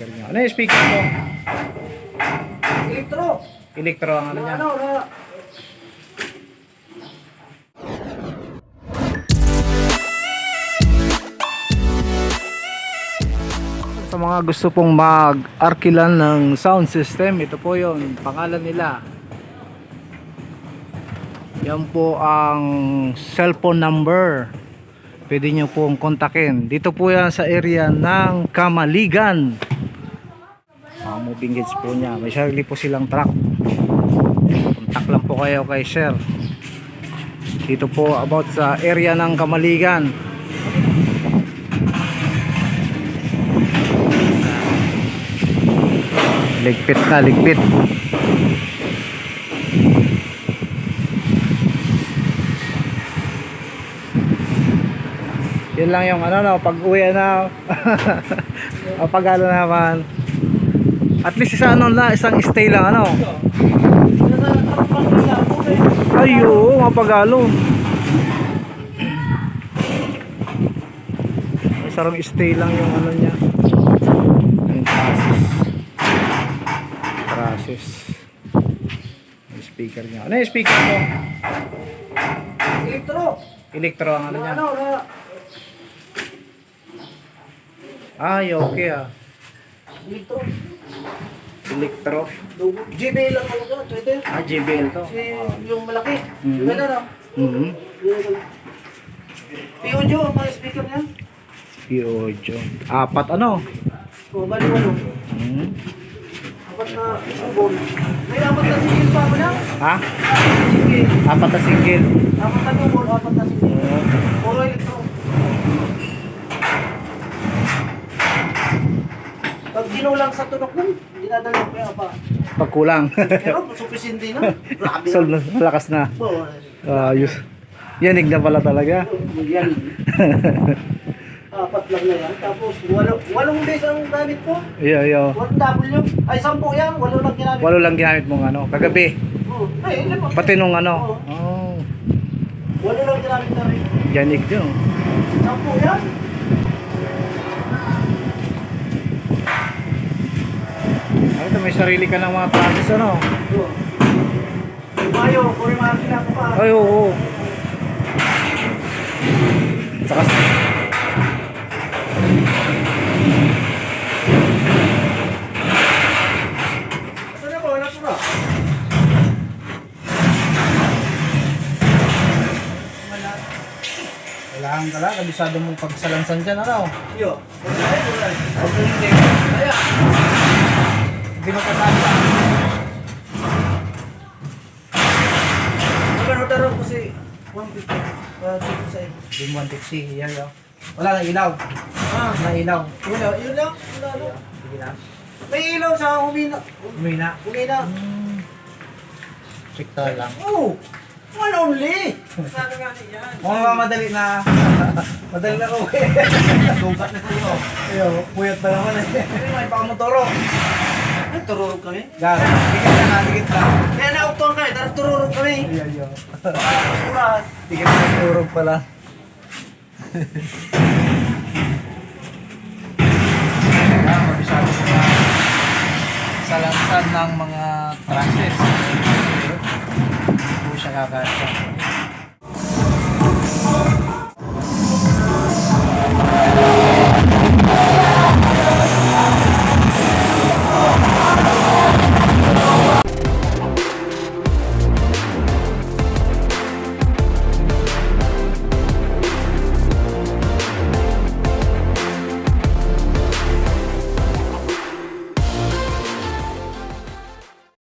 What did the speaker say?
speaker niya. Ano yung speaker ko? Elektro. Electro ang ano niya. Ano, na, Sa mga gusto pong mag-arkilan ng sound system, ito po yon pangalan nila. Yan po ang cellphone number. Pwede nyo pong kontakin. Dito po yan sa area ng Kamaligan. Moving goods po niya. May sarili po silang truck. Kontak lang po kayo kay sir. Dito po about sa area ng Kamaligan. Ligpit na, ligpit. Yun lang yung ano no, pag uwi na pag ano naman. At least isa ano na, isang stay lang ano. Ayo, mapagalo. Isang stay lang yung ano niya. Yung process. Process. Yung speaker niya. Ano yung speaker ko? elektro. Electro ang ano niya. ano, Ay, okay ah. Elektro. Electro. JBL lang ako doon, Twitter. Ah, JBL to. Si, yung malaki. Mhm. Ganda na. Mhm. Piojo, ang mga speaker niya. Piojo. Apat ano? O, bali walo. Hmm. Apat na sabon. May apat na sigil pa mo na. Ha? Sige. Apat na single. Apat na tubol, apat na sigil. Puro elektro. Pag ginulang sa tunok mo, dinadala ko yung apa. Pag kulang. Pero supisindi na. Grabe. so, malakas na. Oh, Ayos. Yanig na pala talaga. yan. Apat lang na yan. Tapos, walo, walong base ang gamit ko. Iyo, iyo. Walong W. Ay, sampu yan. Walo lang ginamit. Walo lang ginamit mong ano. Kagabi. Oh, ay, lima. Pati nung ano. Oh. Walo lang ginamit namin. Yanig din. Sampu yan. Ay, ito may sarili ka ng mga process ano. Mayo, kung mga ko pa. Ay, oo. Saka ko na. kailangan ka lang. Kabisado mong pagsalansan dyan ano. Yo. Wala ay, wala. Huwag mo hindi. Kaya. Hindi mo kasama. Magkano taro ko si 150. Ah, dito sa iyo. Hindi mo antik si. Yan yun. Wala nang ilaw. Ah, Wala ilaw. wala. Yun lang. Wala na. May ilaw sa humina. Umina. Humina. Hmm. Sikta lang. Oh! One only! Sabi nga yan. Mukhang madali na. madali na ko eh. Tugat na kayo. Ayo, puyat pa naman eh. May pakamotoro. Tururog kami. Garo. Dikit na na, dikit na. Kaya nauktuan kami, tara tururog kami. Iyo, iyo. Kuras. Dikit na turog pala. Kaya mabisado ko na salansan ng mga trusses. Hindi siya kakasya.